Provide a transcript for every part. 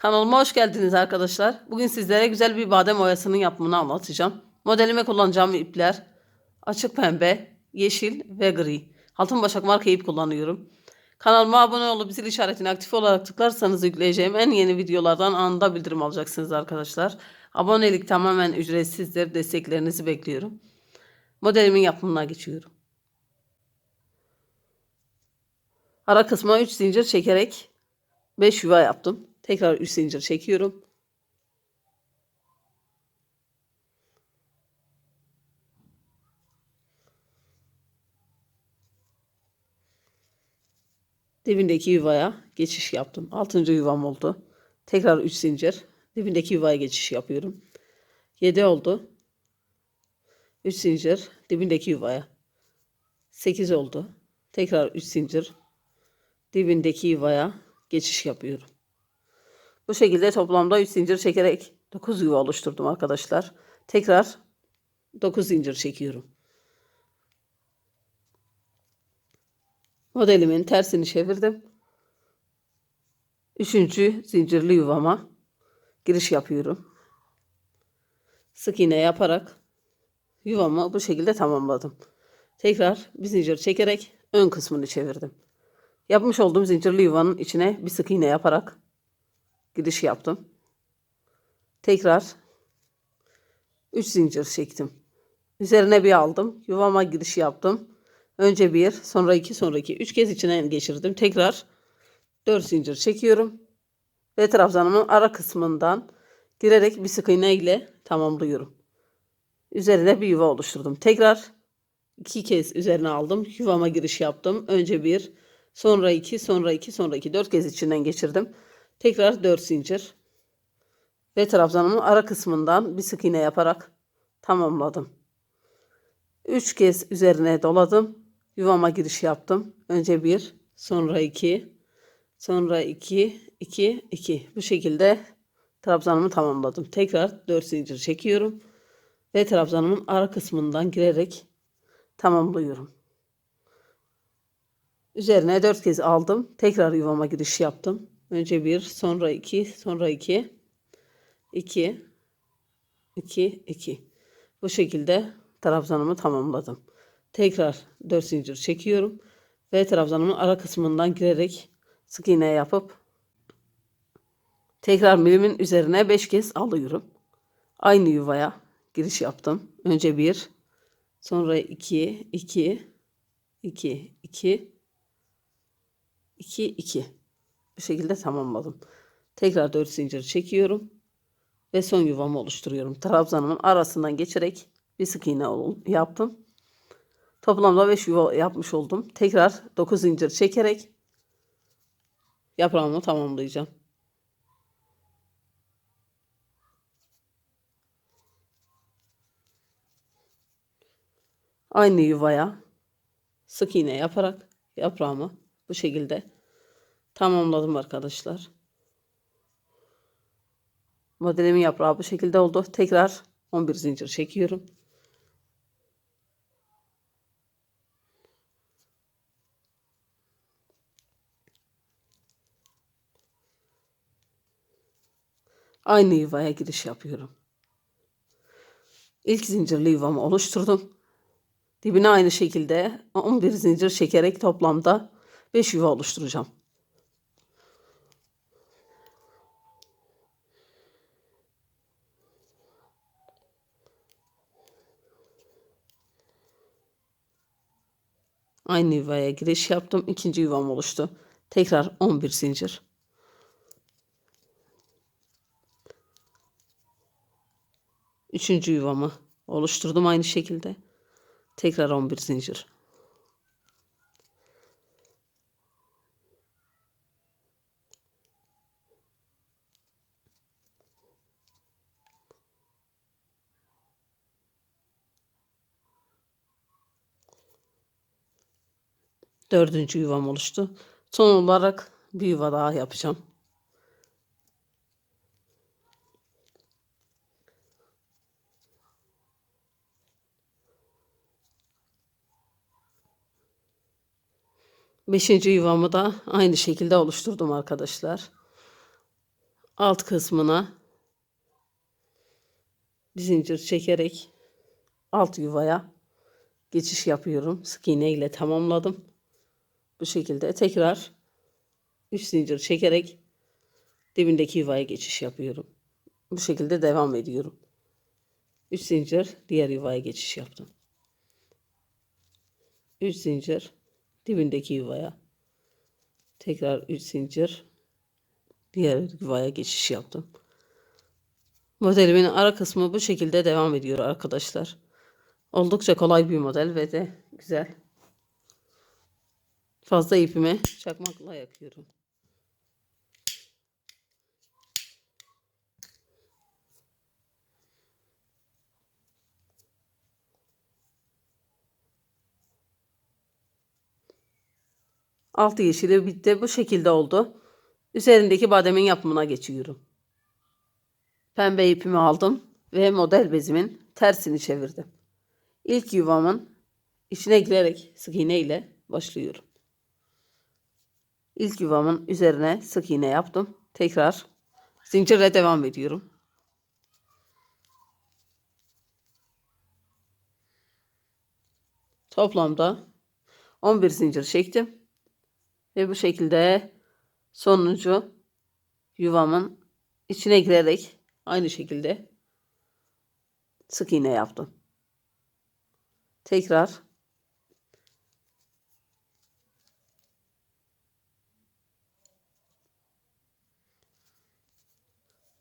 Kanalıma hoş geldiniz arkadaşlar. Bugün sizlere güzel bir badem oyasının yapımını anlatacağım. Modelime kullanacağım ipler açık pembe, yeşil ve gri. Altın başak marka ip kullanıyorum. Kanalıma abone olup zil işaretini aktif olarak tıklarsanız yükleyeceğim en yeni videolardan anında bildirim alacaksınız arkadaşlar. Abonelik tamamen ücretsizdir. Desteklerinizi bekliyorum. Modelimin yapımına geçiyorum. Ara kısma 3 zincir çekerek 5 yuva yaptım. Tekrar 3 zincir çekiyorum. Dibindeki yuvaya geçiş yaptım. 6. yuvam oldu. Tekrar 3 zincir. Dibindeki yuvaya geçiş yapıyorum. 7 oldu. 3 zincir dibindeki yuvaya. 8 oldu. Tekrar 3 zincir dibindeki yuvaya geçiş yapıyorum. Bu şekilde toplamda 3 zincir çekerek 9 yuva oluşturdum arkadaşlar. Tekrar 9 zincir çekiyorum. Modelimin tersini çevirdim. Üçüncü zincirli yuvama giriş yapıyorum. Sık iğne yaparak yuvamı bu şekilde tamamladım. Tekrar bir zincir çekerek ön kısmını çevirdim. Yapmış olduğum zincirli yuvanın içine bir sık iğne yaparak giriş yaptım. Tekrar 3 zincir çektim. Üzerine bir aldım. Yuvama giriş yaptım. Önce bir, sonra iki, sonra iki. Üç kez içine geçirdim. Tekrar dört zincir çekiyorum. Ve trabzanımın ara kısmından girerek bir sık iğne ile tamamlıyorum. Üzerine bir yuva oluşturdum. Tekrar iki kez üzerine aldım. Yuvama giriş yaptım. Önce bir, sonra iki, sonra iki, sonra iki. Dört kez içinden geçirdim. Tekrar dört zincir. Ve trabzanımın ara kısmından bir sık iğne yaparak tamamladım. Üç kez üzerine doladım. Yuvama giriş yaptım. Önce bir, sonra iki, sonra iki, iki, iki. Bu şekilde trabzanımı tamamladım. Tekrar dört zincir çekiyorum. Ve trabzanımın ara kısmından girerek tamamlıyorum. Üzerine dört kez aldım. Tekrar yuvama giriş yaptım. Önce bir, sonra iki, sonra iki, iki, iki, iki. Bu şekilde trabzanımı tamamladım. Tekrar 4 zincir çekiyorum ve trabzanımın ara kısmından girerek sık iğne yapıp tekrar milimin üzerine 5 kez alıyorum. Aynı yuvaya giriş yaptım. Önce 1, sonra 2, 2, 2, 2, 2, 2. Bu şekilde tamamladım. Tekrar 4 zincir çekiyorum ve son yuvamı oluşturuyorum. Trabzanımın arasından geçerek bir sık iğne yaptım. Toplamda 5 yuva yapmış oldum. Tekrar 9 zincir çekerek yaprağımı tamamlayacağım. Aynı yuvaya sık iğne yaparak yaprağımı bu şekilde tamamladım arkadaşlar. Modelimin yaprağı bu şekilde oldu. Tekrar 11 zincir çekiyorum. Aynı yuvaya giriş yapıyorum. İlk zincirli yuvamı oluşturdum. Dibine aynı şekilde 11 zincir çekerek toplamda 5 yuva oluşturacağım. Aynı yuvaya giriş yaptım. İkinci yuvam oluştu. Tekrar 11 zincir. Üçüncü yuvamı oluşturdum aynı şekilde. Tekrar 11 zincir. Dördüncü yuvam oluştu. Son olarak bir yuva daha yapacağım. Beşinci yuvamı da aynı şekilde oluşturdum arkadaşlar. alt kısmına bir zincir çekerek alt yuvaya geçiş yapıyorum. Sık iğne ile tamamladım. Bu şekilde tekrar 3 zincir çekerek dibindeki yuvaya geçiş yapıyorum. Bu şekilde devam ediyorum. 3 zincir diğer yuvaya geçiş yaptım. 3 zincir dibindeki yuvaya. Tekrar 3 zincir diğer yuvaya geçiş yaptım. Modelimin ara kısmı bu şekilde devam ediyor arkadaşlar. Oldukça kolay bir model ve de güzel. Fazla ipimi çakmakla yakıyorum. Altı yeşili bitti. Bu şekilde oldu. Üzerindeki bademin yapımına geçiyorum. Pembe ipimi aldım ve model bezimin tersini çevirdim. İlk yuvamın içine girerek sık iğne ile başlıyorum. İlk yuvamın üzerine sık iğne yaptım. Tekrar zincirle devam ediyorum. Toplamda 11 zincir çektim. Ve bu şekilde sonuncu yuvamın içine girerek aynı şekilde sık iğne yaptım. Tekrar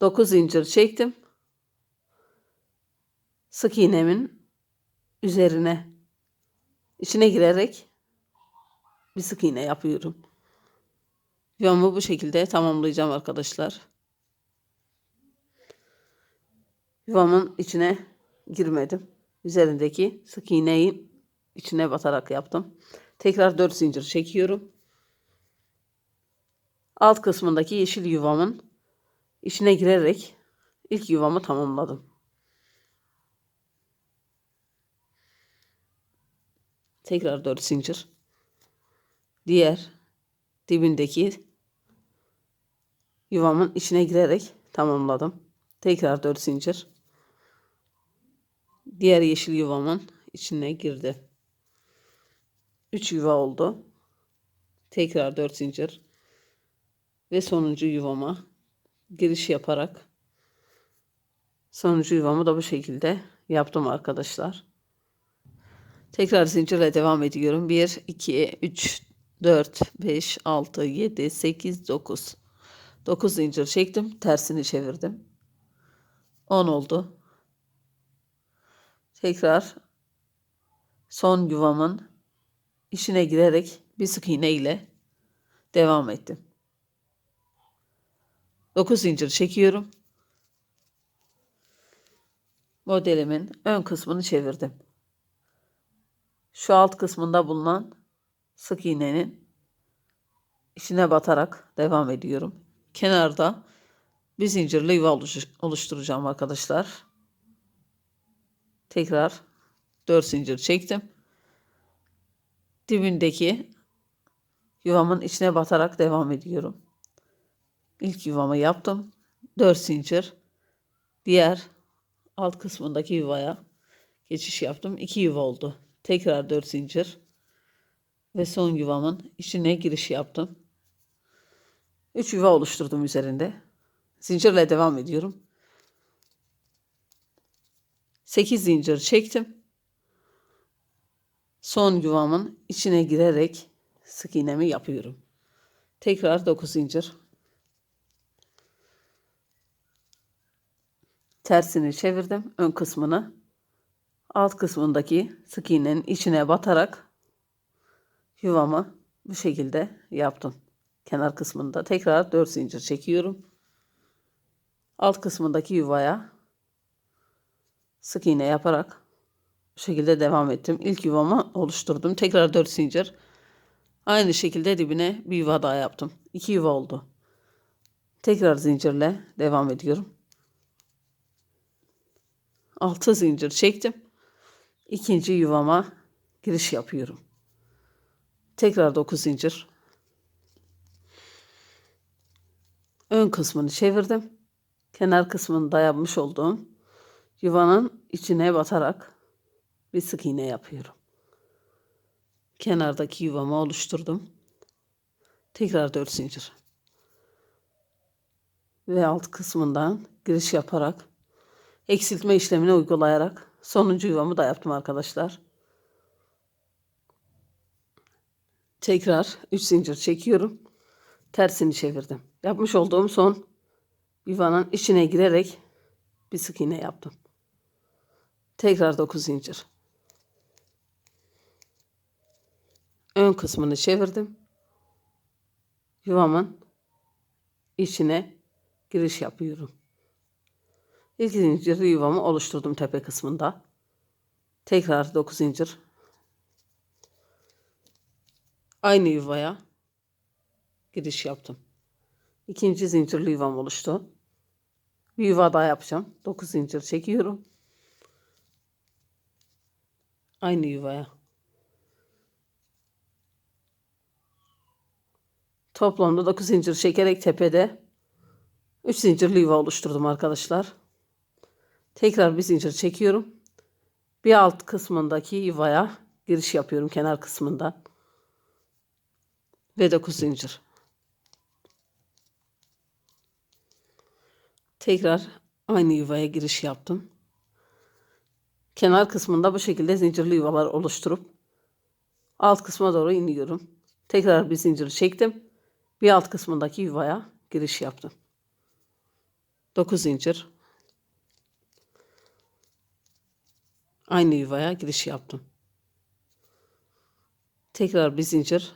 dokuz zincir çektim. Sık iğnemin üzerine içine girerek bir sık iğne yapıyorum. Yuvamı bu şekilde tamamlayacağım arkadaşlar. Yuvamın içine girmedim. Üzerindeki sık iğneyi içine batarak yaptım. Tekrar 4 zincir çekiyorum. Alt kısmındaki yeşil yuvamın içine girerek ilk yuvamı tamamladım. Tekrar 4 zincir. Diğer dibindeki yuvamın içine girerek tamamladım. Tekrar 4 zincir. Diğer yeşil yuvamın içine girdi. 3 yuva oldu. Tekrar 4 zincir. Ve sonuncu yuvama giriş yaparak sonuncu yuvamı da bu şekilde yaptım arkadaşlar. Tekrar zincirle devam ediyorum. 1, 2, 3, 4, 5, 6, 7, 8, 9. 9 zincir çektim. Tersini çevirdim. 10 oldu. Tekrar son yuvamın içine girerek bir sık iğne ile devam ettim. 9 zincir çekiyorum. Modelimin ön kısmını çevirdim. Şu alt kısmında bulunan sık iğnenin içine batarak devam ediyorum. Kenarda bir zincirli yuva oluşturacağım arkadaşlar. Tekrar 4 zincir çektim. Dibindeki yuvamın içine batarak devam ediyorum. İlk yuvamı yaptım. 4 zincir. Diğer alt kısmındaki yuvaya geçiş yaptım. 2 yuva oldu. Tekrar 4 zincir. Ve son yuvamın içine giriş yaptım. 3 yuva oluşturdum üzerinde. Zincirle devam ediyorum. 8 zincir çektim. Son yuvamın içine girerek sık iğnemi yapıyorum. Tekrar 9 zincir. Tersini çevirdim ön kısmını. Alt kısmındaki sık iğnenin içine batarak yuvamı bu şekilde yaptım. Kenar kısmında tekrar 4 zincir çekiyorum. Alt kısmındaki yuvaya sık iğne yaparak bu şekilde devam ettim. İlk yuvamı oluşturdum. Tekrar 4 zincir. Aynı şekilde dibine bir yuva daha yaptım. 2 yuva oldu. Tekrar zincirle devam ediyorum. 6 zincir çektim. İkinci yuvama giriş yapıyorum. Tekrar 9 zincir. ön kısmını çevirdim. Kenar kısmını dayanmış olduğum yuvanın içine batarak bir sık iğne yapıyorum. Kenardaki yuvamı oluşturdum. Tekrar 4 zincir. Ve alt kısmından giriş yaparak eksiltme işlemini uygulayarak sonuncu yuvamı da yaptım arkadaşlar. Tekrar 3 zincir çekiyorum. Tersini çevirdim. Yapmış olduğum son yuvanın içine girerek bir sık iğne yaptım. Tekrar 9 zincir. Ön kısmını çevirdim. Yuvamın içine giriş yapıyorum. İlk zincir yuvamı oluşturdum tepe kısmında. Tekrar 9 zincir. Aynı yuvaya giriş yaptım. İkinci zincirli yuvam oluştu. Bir yuva daha yapacağım. 9 zincir çekiyorum. Aynı yuvaya. Toplamda 9 zincir çekerek tepede 3 zincirli yuva oluşturdum arkadaşlar. Tekrar bir zincir çekiyorum. Bir alt kısmındaki yuvaya giriş yapıyorum kenar kısmından. Ve 9 zincir. Tekrar aynı yuvaya giriş yaptım. Kenar kısmında bu şekilde zincirli yuvalar oluşturup alt kısma doğru iniyorum. Tekrar bir zincir çektim. Bir alt kısmındaki yuvaya giriş yaptım. 9 zincir. Aynı yuvaya giriş yaptım. Tekrar bir zincir.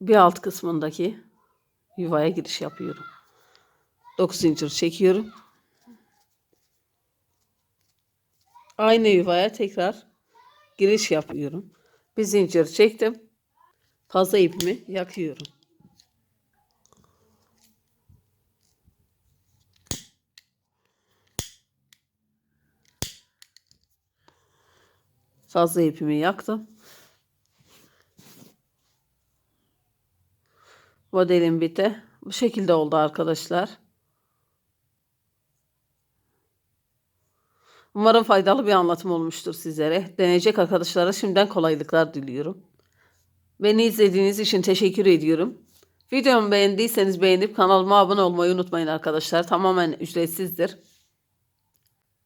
Bir alt kısmındaki yuvaya giriş yapıyorum. 9 zincir çekiyorum. Aynı yuvaya tekrar giriş yapıyorum. Bir zincir çektim. Fazla ipimi yakıyorum. Fazla ipimi yaktım. Modelim bitti. Bu şekilde oldu arkadaşlar. Umarım faydalı bir anlatım olmuştur sizlere. Deneyecek arkadaşlara şimdiden kolaylıklar diliyorum. Beni izlediğiniz için teşekkür ediyorum. Videomu beğendiyseniz beğenip kanalıma abone olmayı unutmayın arkadaşlar. Tamamen ücretsizdir.